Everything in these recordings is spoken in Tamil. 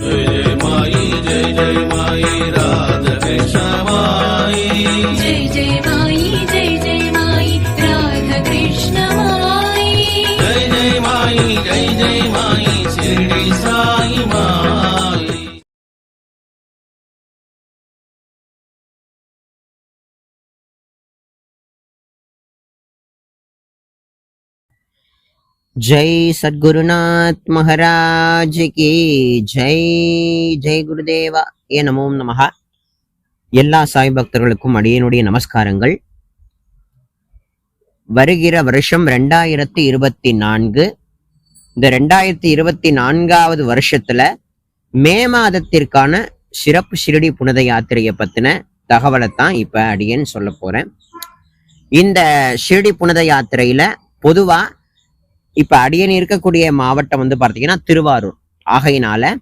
Öyle mayi, öyle mayi. Jai Satgurunath Maharaj கி ஜெய். ஜெய் குருதேவா. ஏ நமோம் நமஹா. எல்லா சாய் பக்தர்களுக்கும் அடியனுடைய நமஸ்காரங்கள். வருகிற வருஷம் ரெண்டாயிரத்தி இருபத்தி நான்கு. இந்த ரெண்டாயிரத்தி இருபத்தி நான்காவது வருஷத்துல மே மாதத்திற்கான சிறப்பு சிறுடி புனித யாத்திரையை பத்தின தகவலை தான் இப்ப அடியன் சொல்ல போறேன். இந்த ஷிரடி புனித யாத்திரையில பொதுவா இப்ப அடியன் இருக்கக்கூடிய மாவட்டம் வந்து பார்த்தீங்கன்னா திருவாரூர். ஆகையினால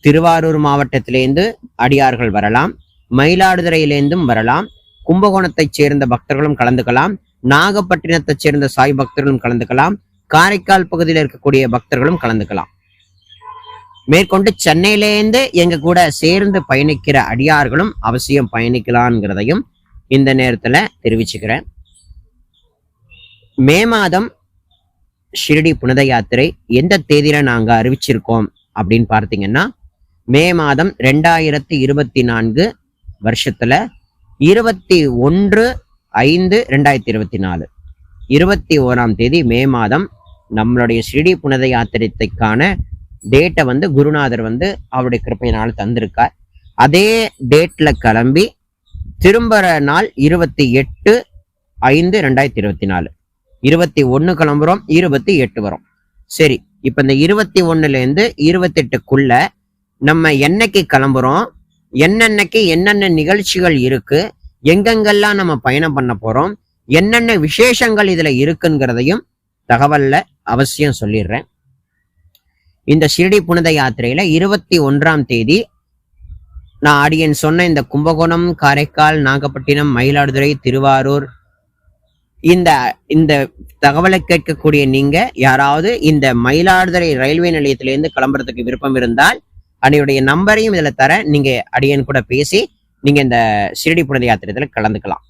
திருவாரூர் மாவட்டத்திலேருந்து அடியார்கள் வரலாம். மயிலாடுதுறையிலேருந்தும் வரலாம். கும்பகோணத்தைச் சேர்ந்த பக்தர்களும் கலந்துக்கலாம். நாகப்பட்டினத்தைச் சேர்ந்த சாய் பக்தர்களும் கலந்துக்கலாம். காரைக்கால் பகுதியில் இருக்கக்கூடிய பக்தர்களும் கலந்துக்கலாம். மேற்கொண்டு சென்னையிலேருந்து எங்க கூட சேர்ந்து பயணிக்கிற அடியார்களும் அவசியம் பயணிக்கலாம்ங்கிறதையும் இந்த நேரத்துல தெரிவிச்சுக்கிறேன். மே மாதம் ஷிரடி புனித யாத்திரை எந்த தேதியில நாங்க அறிவிச்சிருக்கோம் அப்படின்னு பார்த்தீங்கன்னா மே மாதம் ரெண்டாயிரத்தி இருபத்தி நான்கு வருஷத்துல இருபத்தி ஒன்று ஐந்து ரெண்டாயிரத்தி இருபத்தி நாலு. இருபத்தி ஓராம் தேதி மே மாதம் நம்மளுடைய ஸ்ரீடி புனித யாத்திரைக்கான டேட்டை வந்து குருநாதர் வந்து அவருடைய கிருப்பையினால் தந்திருக்கார். அதே டேட்ல கிளம்பி திரும்புற நாள் இருபத்தி எட்டு ஐந்து ரெண்டாயிரத்தி இருபத்தி நாலு. இருபத்தி ஒன்று கிளம்புறோம் இருபத்தி எட்டு வரும். சரி இப்போ இந்த இருபத்தி ஒன்னுலேருந்து இருபத்தெட்டுக்குள்ள நம்ம என்னைக்கு கிளம்புறோம் என்னென்னக்கு என்னென்ன நிகழ்ச்சிகள் இருக்கு எங்கெங்கெல்லாம் நம்ம பயணம் பண்ண போறோம் என்னென்ன விசேஷங்கள் இதுல இருக்குங்கிறதையும் தகவல்ல அவசியம் சொல்லிடுறேன். இந்த ஷிரடி புனித யாத்திரையில இருபத்தி ஒன்றாம் தேதி நான் அடியன் சொன்ன இந்த கும்பகோணம் காரைக்கால் நாகப்பட்டினம் மயிலாடுதுறை திருவாரூர் இந்த இந்த தகவலை கேட்கக்கூடிய நீங்க யாராவது இந்த மயிலாடுதுறை ரயில்வே நிலையத்திலிருந்து கிளம்புறதுக்கு விருப்பம் இருந்தால் அன்னையுடைய நம்பரையும் இதில் தர நீங்க அடியன் கூட பேசி நீங்க இந்த ஷிரடி புனித யாத்திரத்தில் கலந்துக்கலாம்.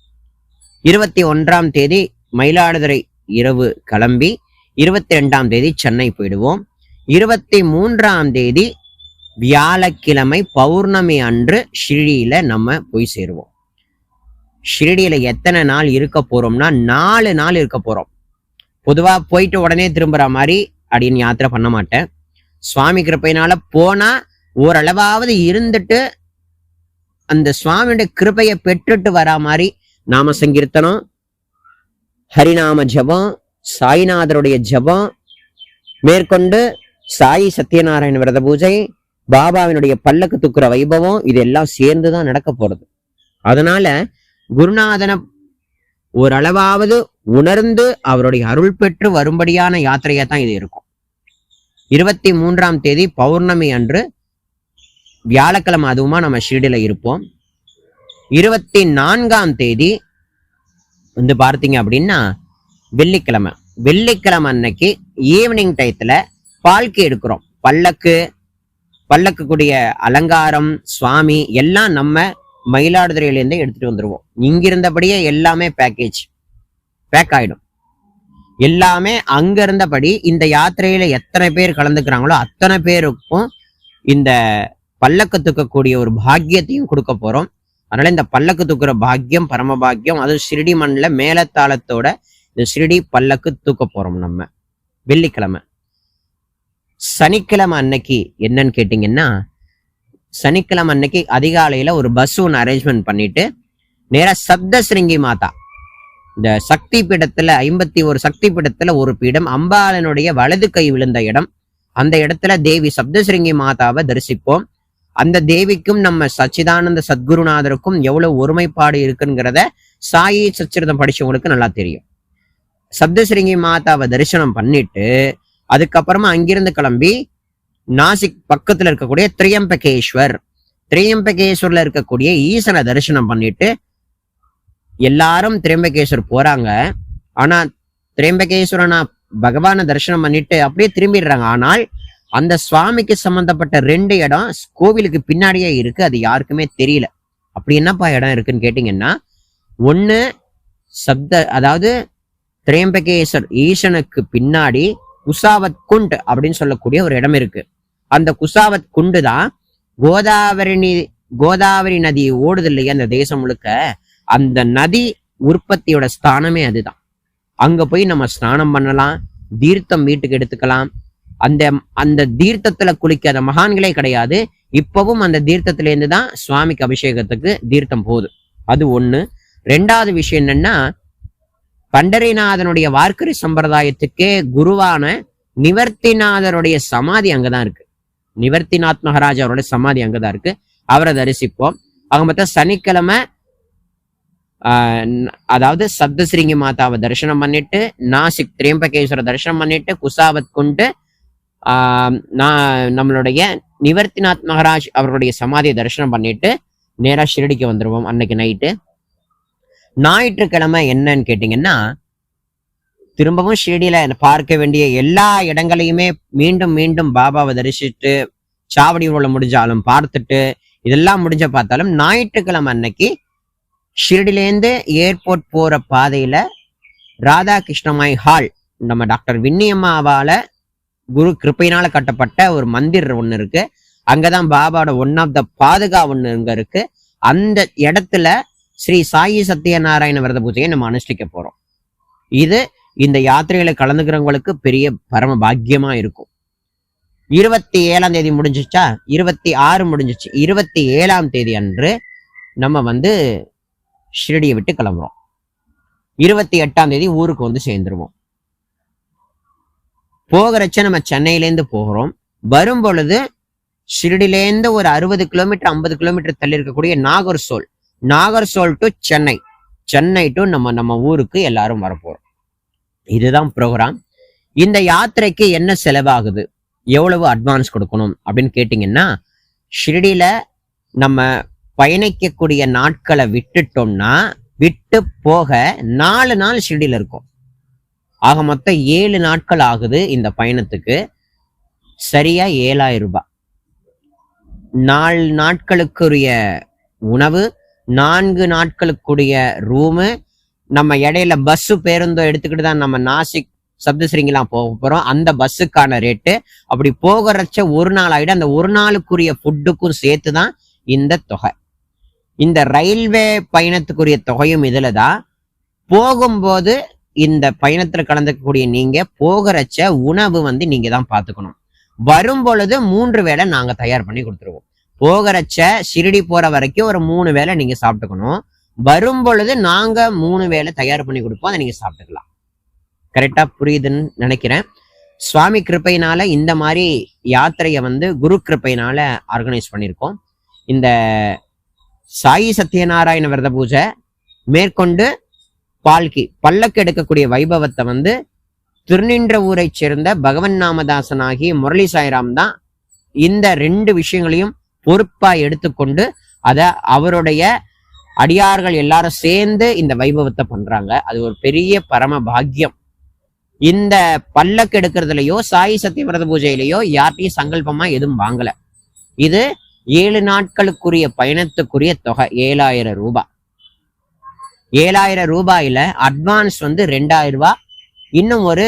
இருபத்தி ஒன்றாம் தேதி மயிலாடுதுறை இரவு கிளம்பி இருபத்தி ரெண்டாம் தேதி சென்னை போயிடுவோம். இருபத்தி மூன்றாம் தேதி வியாழக்கிழமை பௌர்ணமி அன்று ஷிரடியில நம்ம போய் சேருவோம். ஷிரடியில எத்தனை நாள் இருக்க போறோம்னா நாலு நாள் இருக்க போறோம். பொதுவா போயிட்டு உடனே திரும்புற மாதிரி அப்படின்னு யாத்திரை பண்ண மாட்டேன். சுவாமி கிருப்பையினால போனா ஓரளவாவது இருந்துட்டு அந்த சுவாமியோட கிருபையை பெற்றுட்டு வரா மாதிரி நாம சங்கீர்த்தனம் ஹரிநாம ஜபம் சாய்நாதருடைய ஜபம் மேற்கொண்டு சாயி சத்யநாராயண விரத பூஜை பாபாவினுடைய பல்லக்கு துக்குற வைபவம் இதெல்லாம் சேர்ந்துதான் நடக்க போறது. அதனால குருநாதன ஓரளவாவது உணர்ந்து அவருடைய அருள் பெற்று வரும்படியான யாத்திரையா தான் இது இருக்கும். இருபத்தி மூன்றாம் தேதி பௌர்ணமி அன்று வியாழக்கிழமை அதுவுமா நம்ம ஷீடில் இருப்போம். இருபத்தி நான்காம் தேதி வந்து பார்த்தீங்க அப்படின்னா வெள்ளிக்கிழமை. வெள்ளிக்கிழமை அன்னைக்கு ஈவினிங் டயத்தில் பால்கி எடுக்கிறோம். பல்லக்கு பல்லக்கு கூடிய அலங்காரம் சுவாமி எல்லாம் நம்ம மயிலாடுதுறையிலேருந்தே எடுத்துட்டு வந்துருவோம். இங்கிருந்தபடியே எல்லாமே பேக்கேஜ் பேக் ஆயிடும். எல்லாமே அங்க இருந்தபடி இந்த யாத்திரையில எத்தனை பேர் கலந்துக்கிறாங்களோ அத்தனை பேருக்கும் இந்த பல்லக்கு தூக்கக்கூடிய ஒரு பாக்கியத்தையும் கொடுக்க போறோம். அதனால இந்த பல்லக்கு தூக்குற பாக்கியம் பரம பாக்கியம் அதுவும் ஷிரடி மண்ணில் மேலத்தாளத்தோட இந்த ஷிரடி பல்லக்கு தூக்க போறோம் நம்ம. வெள்ளிக்கிழமை. சனிக்கிழமை அன்னைக்கு என்னன்னு கேட்டிங்கன்னா சனிக்கிழமை அன்னைக்கு அதிகாலையில ஒரு பஸ் ஒன்று அரேஞ்ச்மெண்ட் பண்ணிட்டு நேரா சப்தசிருங்கி மாதா. இந்த சக்தி பீடத்துல ஐம்பத்தி ஒரு சக்தி பீடத்துல ஒரு பீடம் அம்பாளனுடைய வலது கை விழுந்த இடம். அந்த இடத்துல தேவி சப்தசிருங்கி மாதாவை தரிசிப்போம். அந்த தேவிக்கும் நம்ம சச்சிதானந்த சத்குருநாதருக்கும் எவ்வளவு ஒருமைப்பாடு இருக்குங்கிறத சாயி சச்சிரதம் படிச்சவங்களுக்கு நல்லா தெரியும். சப்தசிருங்கி மாதாவை தரிசனம் பண்ணிட்டு அதுக்கப்புறமா அங்கிருந்து கிளம்பி நாசிக் பக்கத்துல இருக்கக்கூடிய திரியம்பகேஸ்வர். திரியம்பகேஸ்வர்ல இருக்கக்கூடிய ஈசனை தரிசனம் பண்ணிட்டு எல்லாரும் திரியம்பகேஸ்வர் போறாங்க. ஆனா திரியம்பகேஸ்வரனா பகவானை தரிசனம் பண்ணிட்டு அப்படியே திரும்பிடுறாங்க. ஆனால் அந்த சுவாமிக்கு சம்பந்தப்பட்ட ரெண்டு இடம் கோவிலுக்கு பின்னாடியே இருக்கு. அது யாருக்குமே தெரியல. அப்படி என்னப்பா இடம் இருக்குன்னு கேட்டீங்கன்னா ஒன்னு சப்த அதாவது திரையம்பகேஸ்வர் ஈசனுக்கு பின்னாடி குசாவத் குண்ட் அப்படின்னு சொல்லக்கூடிய ஒரு இடம் இருக்கு. அந்த குசாவத் குண்டு தான் கோதாவரி கோதாவரி நதி ஓடுது இல்லையா அந்த தேசம் முழுக்க. அந்த நதி உற்பத்தியோட ஸ்தானமே அதுதான். அங்க போய் நம்ம ஸ்நானம் பண்ணலாம் தீர்த்தம் வீட்டுக்கு எடுத்துக்கலாம். அந்த அந்த தீர்த்தத்துல குளிக்காத மகான்களே கிடையாது. இப்பவும் அந்த தீர்த்தத்துல இருந்து தான் சுவாமிக்கு அபிஷேகத்துக்கு தீர்த்தம் போகுது. அது ஒண்ணு. ரெண்டாவது விஷயம் என்னன்னா பண்டரிநாதனுடைய வார்க்கரி சம்பிரதாயத்துக்கே குருவான நிவர்த்திநாதருடைய சமாதி அங்கதான் இருக்கு. நிவர்த்திநாத் மகாராஜ் அவருடைய சமாதி அங்கதான் இருக்கு. அவரை தரிசிப்போம். அவங்க மொத்தம் சனிக்கிழமை ஆஹ் அதாவது சப்தஸ்ரீங்கி மாதாவை தரிசனம் பண்ணிட்டு நாசிக் திரியம்பகேஸ்வர தரிசனம் பண்ணிட்டு குசாவத் கொண்டு ஆஹ் நான் நம்மளுடைய நிவர்த்திநாத் மகாராஜ் அவருடைய சமாதியை தரிசனம் பண்ணிட்டு நேரா ஷிரடிக்கு வந்துடுவோம் அன்னைக்கு நைட்டு. ஞாயிற்றுக்கிழமை என்னன்னு கேட்டிங்கன்னா திரும்பவும் ஷிரடியில பார்க்க வேண்டிய எல்லா இடங்களையுமே மீண்டும் மீண்டும் பாபாவை தரிசிட்டு சாவடி ஊர்வலம் முடிஞ்சாலும் பார்த்துட்டு இதெல்லாம் முடிஞ்ச பார்த்தாலும் ஞாயிற்றுக்கிழமை அன்னைக்கு ஷிரடிலேருந்து ஏர்போர்ட் போற பாதையில ராதாகிருஷ்ணமாய் ஹால் நம்ம டாக்டர் வின்னியம்மாவால குரு கிருப்பையினால கட்டப்பட்ட ஒரு மந்திர் ஒன்று இருக்கு. அங்கதான் பாபாவோட ஒன் ஆஃப் த பாதுகா ஒன்று இங்க இருக்கு. அந்த இடத்துல ஸ்ரீ சாயி சத்யநாராயண விரத பூஜையை நம்ம அனுஷ்டிக்க போறோம். இது இந்த யாத்திரையில கலந்துக்கிறவங்களுக்கு பெரிய பரம பாக்கியமா இருக்கும். இருபத்தி ஏழாம் தேதி முடிஞ்சிச்சா? இருபத்தி ஆறு முடிஞ்சிச்சு. இருபத்தி ஏழாம் தேதி அன்று நம்ம வந்து ஷிரடியை விட்டு கிளம்புறோம். இருபத்தி எட்டாம் தேதி ஊருக்கு வந்து சேர்ந்துருவோம். போகிறச்ச நம்ம சென்னையிலேருந்து போகிறோம். வரும் பொழுது ஷிரடிலேருந்து ஒரு அறுபது கிலோமீட்டர் ஐம்பது கிலோமீட்டர் தள்ளி இருக்கக்கூடிய நாகர்சோல். நாகர்சோல் டு சென்னை. சென்னை டு நம்ம நம்ம ஊருக்கு எல்லாரும் வரப்போறோம். இதுதான் ப்ரோக்ராம் இந்த யாத்திரைக்கு என்ன செலவாகுது? எவ்வளவு அட்வான்ஸ் கொடுக்கணும்? அப்படின்னு கேட்டிங்கன்னா ஷிரடியில நம்ம பயணிக்கக்கூடிய நாட்களை விட்டுட்டோம்னா விட்டு போக நாலு நாள் ஷிரடியில இருக்கும். ஆக மொத்தம் ஏழு நாட்கள் ஆகுது இந்த பயணத்துக்கு. சரியா ஏழாயிரம் ரூபாய். நாலு நாட்களுக்குரிய உணவு நான்கு நாட்களுக்குரிய ரூமு நம்ம இடையில பஸ்ஸு பேருந்தோ எடுத்துக்கிட்டு தான் நம்ம நாசிக் சப்தஸ்ரீங்கெல்லாம் போக போகிறோம் அந்த பஸ்ஸுக்கான ரேட்டு அப்படி போகிறச்ச ஒரு நாள் ஆகிடும் அந்த ஒரு நாளுக்குரிய ஃபுட்டுக்கும் சேர்த்து தான் இந்த தொகை. இந்த ரயில்வே பயணத்துக்குரிய தொகையும் இதில் தான். போகும்போது இந்த பயணத்தில் கலந்துக்கக்கூடிய நீங்கள் போகிறச்ச உணவு வந்து நீங்கள் தான் பார்த்துக்கணும். வரும் பொழுது மூன்று வேளை நாங்கள் தயார் பண்ணி கொடுத்துருவோம். போகிறச்ச ஷிரடி போற வரைக்கும் ஒரு மூணு வேளை நீங்க சாப்பிட்டுக்கணும். வரும் பொழுது நாங்க மூணு வேளை தயார் பண்ணி கொடுப்போம். அதை நீங்க சாப்பிட்டுக்கலாம். கரெக்டா புரியுதுன்னு நினைக்கிறேன். சுவாமி கிருப்பையினால இந்த மாதிரி யாத்திரையை வந்து குரு கிருப்பையினால ஆர்கனைஸ் பண்ணியிருக்கோம். இந்த சாயி சத்யநாராயண விரத பூஜை மேற்கொண்டு பால்கி பல்லக்கு எடுக்கக்கூடிய வைபவத்தை வந்து திருநின்ற ஊரை சேர்ந்த பகவன் நாமதாசனாகி முரளி சாய்ராம் தான் இந்த ரெண்டு விஷயங்களையும் பொறுப்பா எடுத்துக்கொண்டு அத அவருடைய அடியார்கள் எல்லாரும் சேர்ந்து இந்த வைபவத்தை பண்றாங்க. அது ஒரு பெரிய பரம பாக்கியம். இந்த பல்லக்கு எடுக்கிறதுலயோ சாய் சத்தியவிரத பூஜையிலயோ யார்ட்டையும் சங்கல்பமா எதுவும் வாங்கல. இது ஏழு நாட்களுக்குரிய பயணத்துக்குரிய தொகை ஏழாயிரம் ரூபாய். ஏழாயிரம் ரூபாயில அட்வான்ஸ் வந்து ரெண்டாயிரம் ரூபாய். இன்னும் ஒரு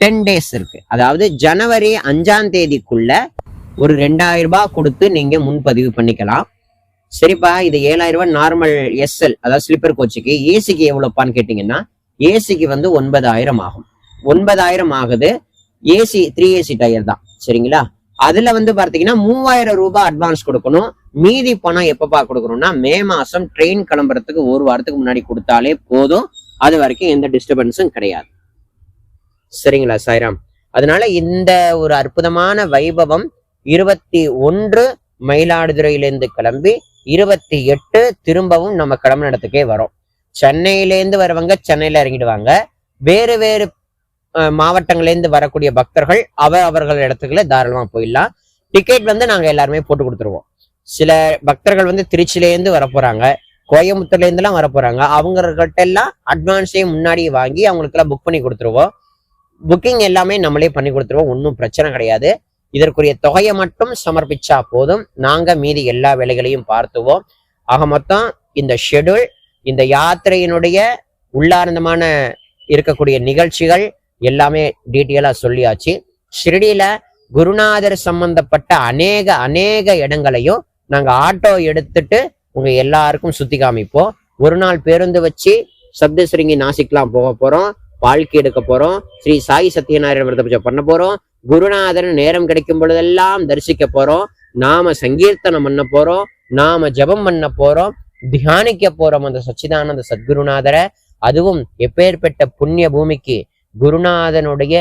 டென் டேஸ் இருக்கு. அதாவது ஜனவரி அஞ்சாம் தேதிக்குள்ள ஒரு ரெண்டாயிரம் ரூபாய் கொடுத்து நீங்க முன்பதிவு பண்ணிக்கலாம். சரிப்பா இது ஏழாயிரம் ரூபாய் நார்மல் எஸ்எல் அதாவது ஸ்லீப்பர் கோச்சுக்கு ஏசிக்கு எவ்வளோப்பான்னு கேட்டீங்கன்னா ஏசிக்கு வந்து ஒன்பதாயிரம் ஆகும். ஒன்பதாயிரம் ஆகுது. ஏசி த்ரீ ஏசி டயர் தான். சரிங்களா? அதுல வந்து பாத்தீங்கன்னா மூவாயிரம் ரூபாய் அட்வான்ஸ் கொடுக்கணும். மீதி பணம் எப்பப்பா கொடுக்கணும்னா மே மாசம் ட்ரெயின் கிளம்புறதுக்கு ஒரு வாரத்துக்கு முன்னாடி கொடுத்தாலே போதும். அது வரைக்கும் எந்த டிஸ்டர்பன்ஸும் கிடையாது. சரிங்களா சாய்ராம்? அதனால இந்த ஒரு அற்புதமான வைபவம் இருபத்தி ஒன்று மயிலாடுதுறையிலேருந்து கிளம்பி இருபத்தி எட்டு திரும்பவும் நம்ம கிளம்புன இடத்துக்கே வரோம். சென்னையிலேருந்து வரவங்க சென்னையில் இறங்கிடுவாங்க. வேறு வேறு மாவட்டங்களிலேருந்து மாவட்டங்கள்லேருந்து வரக்கூடிய பக்தர்கள் அவர் அவர்கள் இடத்துக்குள்ள தாராளமாக போயிடலாம். டிக்கெட் வந்து நாங்கள் எல்லாருமே போட்டு கொடுத்துருவோம். சில பக்தர்கள் வந்து திருச்சியிலேருந்து வர கோயம்புத்தூர்லேருந்துலாம் கோயம்புத்தூர்ல வர போகிறாங்க அவங்ககிட்ட எல்லாம் அட்வான்ஸே முன்னாடியே வாங்கி அவங்களுக்கெல்லாம் புக் பண்ணி கொடுத்துருவோம். புக்கிங் எல்லாமே நம்மளே பண்ணி கொடுத்துருவோம். ஒன்றும் பிரச்சனை கிடையாது. இதற்குரிய தொகையை மட்டும் சமர்ப்பிச்சா போதும். நாங்க மீதி எல்லா வேலைகளையும் பார்த்துவோம். ஆக மொத்தம் இந்த ஷெட்யூல் இந்த யாத்திரையினுடைய உள்ளார்ந்தமான இருக்கக்கூடிய நிகழ்ச்சிகள் எல்லாமே டீட்டெயிலா சொல்லியாச்சு. ஷிரடியில குருநாதர் சம்பந்தப்பட்ட அநேக அநேக இடங்களையும் நாங்க ஆட்டோ எடுத்துட்டு உங்க எல்லாருக்கும் சுத்தி காமிப்போம். ஒரு நாள் பேருந்து வச்சு சப்தசிருங்கி நாசிக்லாம் போக போறோம். பால்கி எடுக்க போறோம். ஸ்ரீ சாய் சத்யநாராயண விரத பூஜை பண்ண போறோம். குருநாதன் நேரம் கிடைக்கும் பொழுதெல்லாம் தரிசிக்க போறோம். நாம சங்கீர்த்தனம் பண்ண போறோம். நாம ஜெபம் பண்ண போறோம். தியானிக்க போறோம் அந்த சச்சிதானந்த சத்குருநாதரை. அதுவும் எப்பேற்பட்ட புண்ணிய பூமிக்கு குருநாதனுடைய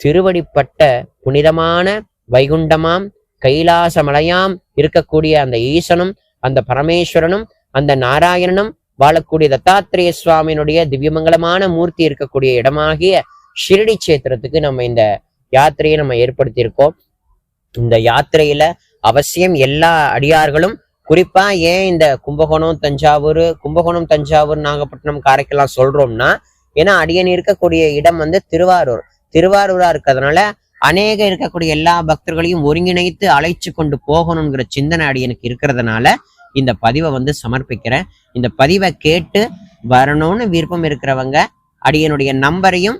திருவடிப்பட்ட புனிதமான வைகுண்டமாம் கைலாச மலையாம் இருக்கக்கூடிய அந்த ஈசனும் அந்த பரமேஸ்வரனும் அந்த நாராயணனும் வாழக்கூடிய தத்தாத்திரேய சுவாமியினுடைய திவ்யமங்கலமான மூர்த்தி இருக்கக்கூடிய இடமாகிய ஷிரடி சேத்திரத்துக்கு நம்ம இந்த யாத்திரையை நம்ம ஏற்படுத்தியிருக்கோம். இந்த யாத்திரையில அவசியம் எல்லா அடியார்களும் குறிப்பா ஏன் இந்த கும்பகோணம் தஞ்சாவூர் கும்பகோணம் தஞ்சாவூர் நாகப்பட்டினம் காரைக்கெல்லாம் சொல்றோம்னா ஏன்னா அடியன் இருக்கக்கூடிய இடம் வந்து திருவாரூர். திருவாரூரா இருக்கிறதுனால அநேக இருக்கக்கூடிய எல்லா பக்தர்களையும் ஒருங்கிணைத்து அழைச்சு கொண்டு போகணுங்கிற சிந்தனை அடியனுக்கு இருக்கிறதுனால இந்த பதிவை வந்து சமர்ப்பிக்கிறேன். இந்த பதிவை கேட்டு வரணும்னு விருப்பம் இருக்கிறவங்க அடியனுடைய நம்பரையும்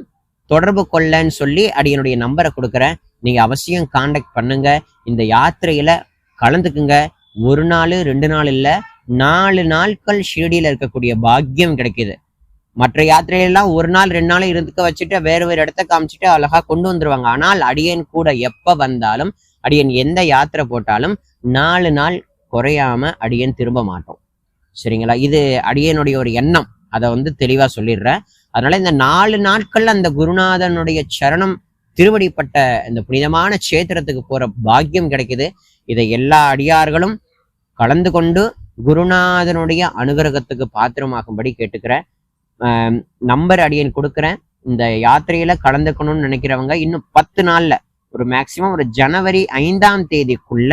தொடர்பு கொள்ளன்னு சொல்லி அடியனுடைய நம்பரை கொடுக்குறேன். நீங்க அவசியம் காண்டாக்ட் பண்ணுங்க. இந்த யாத்திரையில கலந்துக்குங்க. ஒரு நாள் ரெண்டு நாள் இல்ல நாலு நாட்கள் ஷிரடியில இருக்கக்கூடிய பாக்கியம் கிடைக்குது. மற்ற யாத்திரையெல்லாம் ஒரு நாள் ரெண்டு நாள் இருந்துக்க வச்சுட்டு வேற வேறு இடத்த காமிச்சிட்டு அழகா கொண்டு வந்துருவாங்க. ஆனால் அடியன் கூட எப்ப வந்தாலும் அடியன் எந்த யாத்திரை போட்டாலும் நாலு நாள் குறையாம அடியன் திரும்ப மாட்டோம். சரிங்களா? இது அடியனுடைய ஒரு எண்ணம். அதை வந்து தெளிவா சொல்லிடுறேன். அதனால இந்த நாலு நாட்கள் அந்த குருநாதனுடைய சரணம் திருவடிப்பட்ட இந்த புனிதமான சேத்திரத்துக்கு போற பாக்கியம் கிடைக்குது. இதை எல்லா அடியார்களும் கலந்து கொண்டு குருநாதனுடைய அனுகிரகத்துக்கு பாத்திரமாகும்படி கேட்டுக்கிறேன் நம்பர் அடியன் கொடுக்குறேன் இந்த யாத்திரையில கலந்துக்கணும்னு நினைக்கிறவங்க இன்னும் பத்து நாள்ல ஒரு மேக்சிமம் ஒரு ஜனவரி ஐந்தாம் தேதிக்குள்ள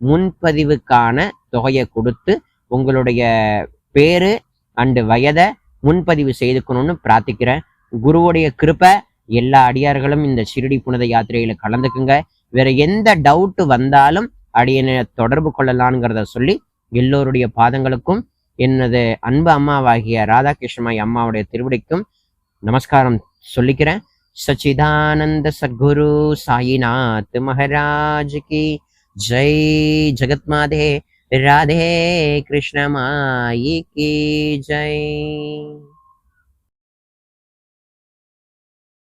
முன்பதிவுக்கான தொகையை கொடுத்து உங்களுடைய பேரு அண்டு வயதை முன்பதிவு செய்துக்கணும்னு பிரார்த்திக்கிறேன் குருவுடைய கிருப்பை எல்லா அடியார்களும் இந்த ஷிரடி புனித யாத்திரையில கலந்துக்குங்க. வேற எந்த டவுட் வந்தாலும் அடியனை தொடர்பு கொள்ளலாம்ங்கிறத சொல்லி எல்லோருடைய பாதங்களுக்கும் எனது அன்பு அம்மாவாகிய ராதாகிருஷ்ணமாய் அம்மாவுடைய திருவிடைக்கும் நமஸ்காரம் சொல்லிக்கிறேன். சச்சிதானந்த சத்குரு சாயிநாத் மகராஜ் கி. ஜெய் ஜெகத்மாதே ராதே கிருஷ்ணமாயி கி ஜெய்